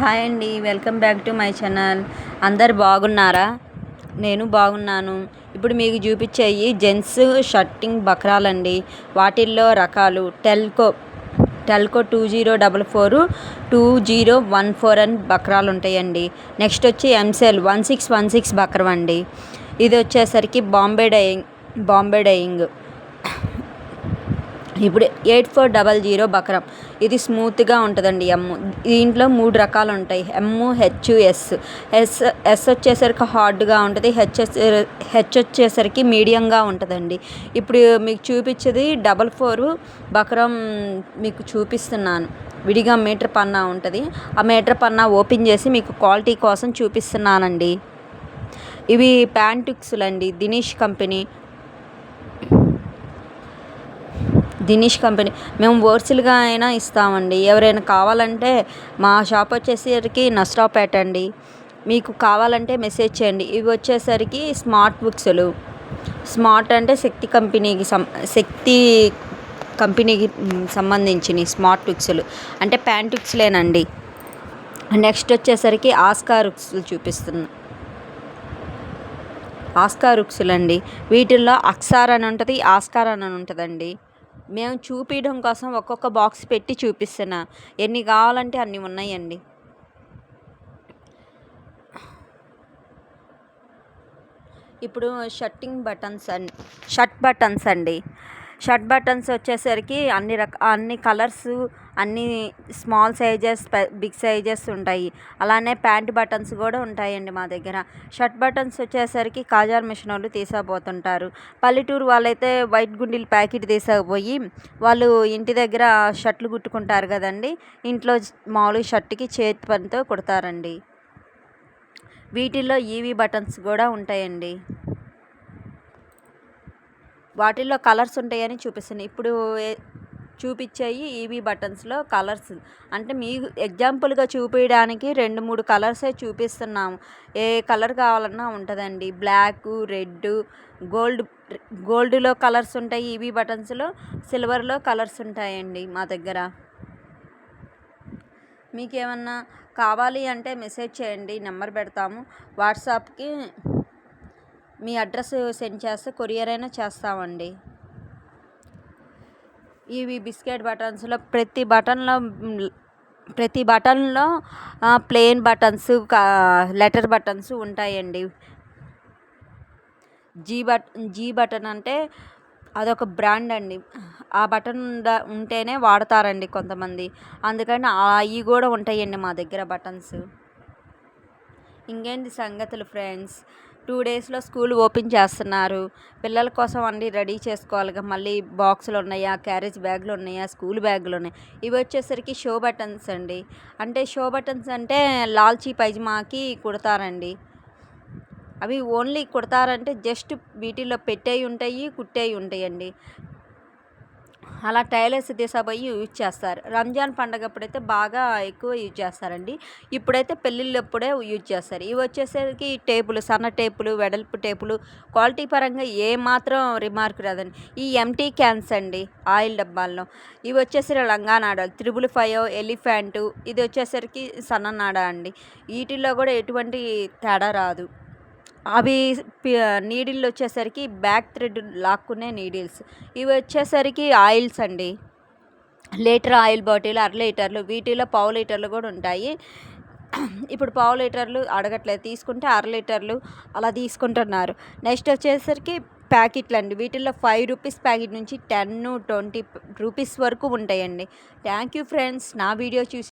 Hi అండి welcome back to my channel. అందరు బాగున్నారా? నేను బాగున్నాను. ఇప్పుడు మీకు చూపించేవి జెంట్స్ షర్టింగ్ బక్రాలండి. వాటిల్లో రకాలు Telco Telco two zero double four two zero one four అని బక్రాలు ఉంటాయండి. నెక్స్ట్ వచ్చి ఎంసెల్ one six one six buckram అండి ఇది వచ్చేసరికి బాంబే డైయింగ్ బాంబే డైయింగ్. ఇప్పుడు eight four double zero buckram. ఇది స్మూత్గా ఉంటుందండి ఎమ్ దీంట్లో మూడు రకాలు ఉంటాయి M H S S S వచ్చేసరికి హార్డ్గా ఉంటుంది. హెచ్ హెచ్ వచ్చేసరికి మీడియంగా ఉంటుందండి. ఇప్పుడు మీకు చూపించేది డబల్ ఫోర్ బక్రం మీకు చూపిస్తున్నాను. విడిగా మీటర్ పన్నా ఉంటుంది. ఆ మీటర్ పన్నా ఓపెన్ చేసి మీకు క్వాలిటీ కోసం చూపిస్తున్నానండి. ఇవి ప్యాంటుక్స్లు అండి దినేష్ కంపెనీ. దినేష్ కంపెనీ. మేము హోల్సేల్గా అయినా ఇస్తామండి. ఎవరైనా కావాలంటే మా షాప్ వచ్చేసరికి నస్రాపేట అండి. మీకు కావాలంటే మెసేజ్ చేయండి. ఇవి వచ్చేసరికి స్మార్ట్ బుక్స్లు. స్మార్ట్ అంటే శక్తి కంపెనీకి సం శక్తి కంపెనీకి సంబంధించిన స్మార్ట్ బుక్స్లు. అంటే ప్యాంట్ బుక్స్లేనండి. నెక్స్ట్ వచ్చేసరికి ఆస్కార్ బుక్స్లు చూపిస్తున్నాను ఆస్కార్ రుక్సులండి వీటిల్లో అక్సార్ అని ఉంటుంది ఆస్కార్ అని ఉంటుందండి. మేము చూపించడం కోసం ఒక్కొక్క బాక్స్ పెట్టి చూపిస్తున్నా. ఎన్ని కావాలంటే అన్నీ ఉన్నాయండి. ఇప్పుడు shirting buttons and shirt buttons అండి. షర్ట్ బటన్స్ వచ్చేసరికి అన్ని రక అన్ని కలర్స్ అన్ని స్మాల్ సైజెస్ బిగ్ సైజెస్ ఉంటాయి. అలానే ప్యాంట్ బటన్స్ కూడా ఉంటాయండి మా దగ్గర. షర్ట్ బటన్స్ వచ్చేసరికి కాజార్ మిషన్ వాళ్ళు తీసకపోతుంటారు. పల్లెటూరు వాళ్ళైతే వైట్ గుండీలు ప్యాకెట్ తీసకపోయి వాళ్ళు ఇంటి దగ్గర షర్ట్లు కుట్టుకుంటారు కదండి. ఇంట్లో మామూలు షర్ట్కి చేతి పనితో కుడతారండి. వీటిల్లో ఈవీ బటన్స్ కూడా ఉంటాయండి. వాటిల్లో కలర్స్ ఉంటాయని చూపిస్తున్నాయి ఇప్పుడు చూపించేవి ఈవీ బటన్స్లో కలర్స్. అంటే మీకు ఎగ్జాంపుల్గా చూపించడానికి రెండు మూడు కలర్సే చూపిస్తున్నాము. ఏ కలర్ కావాలన్నా ఉంటుందండి. బ్లాక్ రెడ్ గోల్డ్ గోల్డ్లో కలర్స్ ఉంటాయి. ఈవీ బటన్స్లో సిల్వర్లో కలర్స్ ఉంటాయండి మా దగ్గర. మీకేమన్నా కావాలి అంటే మెసేజ్ చేయండి. నెంబర్ పెడతాము. వాట్సాప్కి మీ అడ్రస్ సెండ్ చేస్తే కొరియర్ అయినా చేస్తామండి. ఇవి బిస్కెట్ బటన్స్లో ప్రతి బటన్లో ప్రతి బటన్లో ప్లెయిన్ బటన్స్ లెటర్ బటన్స్ ఉంటాయండి. జీ బట్ జీ బటన్ అంటే అదొక బ్రాండ్ అండి. ఆ బటన్ ఉంటేనే వాడతారండి కొంతమంది. అందుకని అవి కూడా ఉంటాయండి మా దగ్గర బటన్స్. ఇంకేంటి సంగతులు ఫ్రెండ్స్? టూ డేస్లో స్కూల్ ఓపెన్ చేస్తున్నారు. పిల్లల కోసం అన్నీ రెడీ చేసుకోవాలి మళ్ళీ బాక్సులు ఉన్నాయా క్యారేజ్ బ్యాగులు ఉన్నాయా స్కూల్ బ్యాగులు ఉన్నాయి. ఇవి వచ్చేసరికి షో బటన్స్ అండి. అంటే షో బటన్స్ అంటే లాల్చీ పైజమాకి కుడతారండి. అవి ఓన్లీ కుడతారంటే జస్ట్ వీటిల్లో పెట్టేవి ఉంటాయి కుట్టేవి ఉంటాయండి. అలా టైలర్స్ తీసపోయి యూజ్ చేస్తారు. రంజాన్ పండగ అప్పుడైతే బాగా ఎక్కువ యూజ్ చేస్తారండి. ఇప్పుడైతే పెళ్ళిళ్ళప్పుడే యూజ్ చేస్తారు. ఇవి వచ్చేసరికి టేపులు సన్న టేపులు వెడల్పు టేపులు క్వాలిటీ పరంగా ఏ మాత్రం రిమార్క్ రాదండి. ఈ ఎంటీ క్యాన్స్ అండి ఆయిల్ డబ్బాల్లో. ఇవి వచ్చేసరికి లంగానాడ త్రిబుల్ ఫైవ్ ఎలిఫెంటు ఇది వచ్చేసరికి సన్ననాడ అండి. వీటిల్లో కూడా ఎటువంటి తేడా రాదు. అవి నీడిల్ వచ్చేసరికి బ్యాక్ థ్రెడ్ లాక్కునే నీడిల్స్. ఇవి వచ్చేసరికి ఆయిల్స్ అండి. లీటర్ ఆయిల్ బాటిల్ అర లీటర్లు వీటిలో పావు లీటర్లు కూడా ఉంటాయి. ఇప్పుడు పావు లీటర్లు అడగట్లేదు తీసుకుంటే అర లీటర్లు అలా తీసుకుంటున్నారు. నెక్స్ట్ వచ్చేసరికి ప్యాకెట్లు అండి వీటిల్లో ఫైవ్ రూపీస్ ప్యాకెట్ నుంచి టెన్ ట్వంటీ రూపీస్ వరకు ఉంటాయండి. Thank you friends. నా వీడియో చూసి